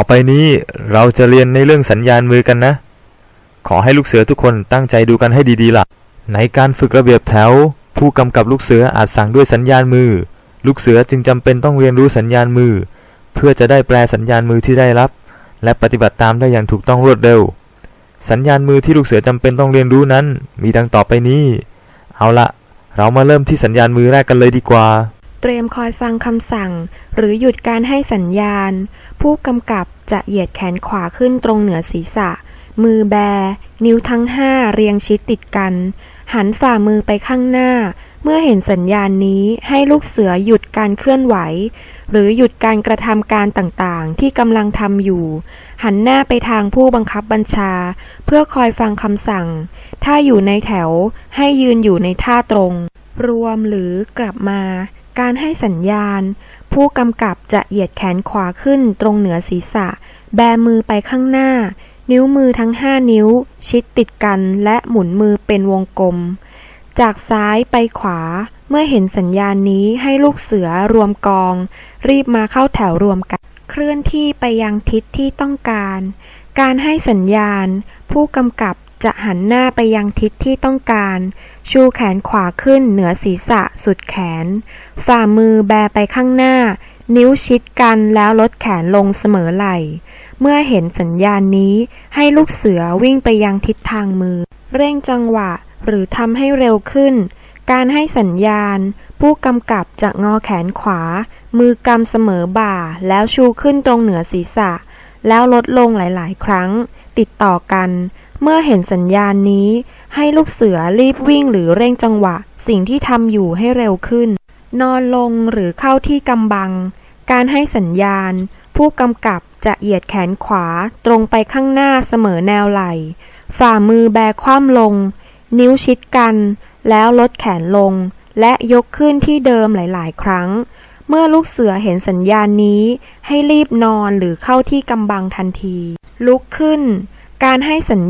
ต่อไปนี้เราจะเรียนในเรื่องสัญญาณมือกันนะ ขอให้ลูกเสือทุกคนตั้งใจดูกันให้ดีๆล่ะ ในการฝึกระเบียบแถว ผู้กำกับลูกเสืออาจสั่งด้วยสัญญาณมือ ลูกเสือจึงจำเป็นต้องเรียนรู้สัญญาณมือ เพื่อจะได้แปลสัญญาณมือที่ได้รับ และปฏิบัติตามได้อย่างถูกต้องรวดเร็ว สัญญาณมือที่ลูกเสือจำเป็นต้องเรียนรู้นั้น มีดังต่อไปนี้ เอาละเรามาเริ่มที่สัญญาณมือแรกกันเลยดีกว่า เตรียมคอยฟังคำสั่ง หรือหยุดการให้สัญญาณ ผู้กำกับจะเหยียดแขนขวาขึ้นตรงเหนือศีรษะ มือแบ นิ้วทั้งห้าเรียงชิดติดกัน หันฝ่ามือไปข้างหน้า เมื่อเห็นสัญญาณนี้ให้ลูกเสือหยุดการเคลื่อนไหว หรือหยุดการกระทำการต่างๆ ที่กำลังทำอยู่ หันหน้าไปทางผู้บังคับบัญชา เพื่อคอยฟังคำสั่ง ถ้าอยู่ในแถวให้ยืนอยู่ในท่าตรง รวมหรือกลับมา การให้สัญญาณ ผู้กำกับจะเหยียดแขนขวาขึ้นตรงเหนือศีรษะ แบมือไปข้างหน้า นิ้วมือทั้งห้านิ้ว ชิดติดกันและหมุนมือเป็นวงกลม จากซ้ายไปขวา เมื่อเห็นสัญญาณนี้ให้ลูกเสือรวมกอง รีบมาเข้าแถวรวมกัน เคลื่อนที่ไปยังทิศที่ต้องการ การให้สัญญาณ ผู้กำกับ จะหันหน้าไปยังทิศที่ต้องการ ชูแขนขวาขึ้นเหนือศีรษะสุดแขน ฝ่ามือแบไปข้างหน้า นิ้วชิดกันแล้วลดแขนลงเสมอไหล่ เมื่อเห็นสัญญาณนี้ให้ลูกเสือวิ่งไปยังทิศทางมือ เร่งจังหวะหรือทำให้เร็วขึ้น การให้สัญญาณ ผู้กำกับจะงอแขนขวา มือกำเสมอบ่า แล้วชูขึ้นตรงเหนือศีรษะ แล้วลดลงหลาย ๆ ครั้ง ติดต่อกัน เมื่อเห็นสัญญาณนี้ ให้ลูกเสือรีบวิ่งหรือเร่งจังหวะ สิ่งที่ทำอยู่ให้เร็วขึ้น นอนลงหรือเข้าที่กำบัง การให้สัญญาณ ผู้กำกับจะเหยียดแขนขวาตรงไปข้างหน้าเสมอแนวไหล่ ฝ่ามือแบคว่ำลง นิ้วชิดกัน แล้วลดแขนลง และยกขึ้นที่เดิมหลาย ๆ ครั้ง เมื่อลูกเสือเห็นสัญญาณนี้ ให้รีบนอนหรือเข้าที่กำบังทันที ลุกขึ้น การให้สัญ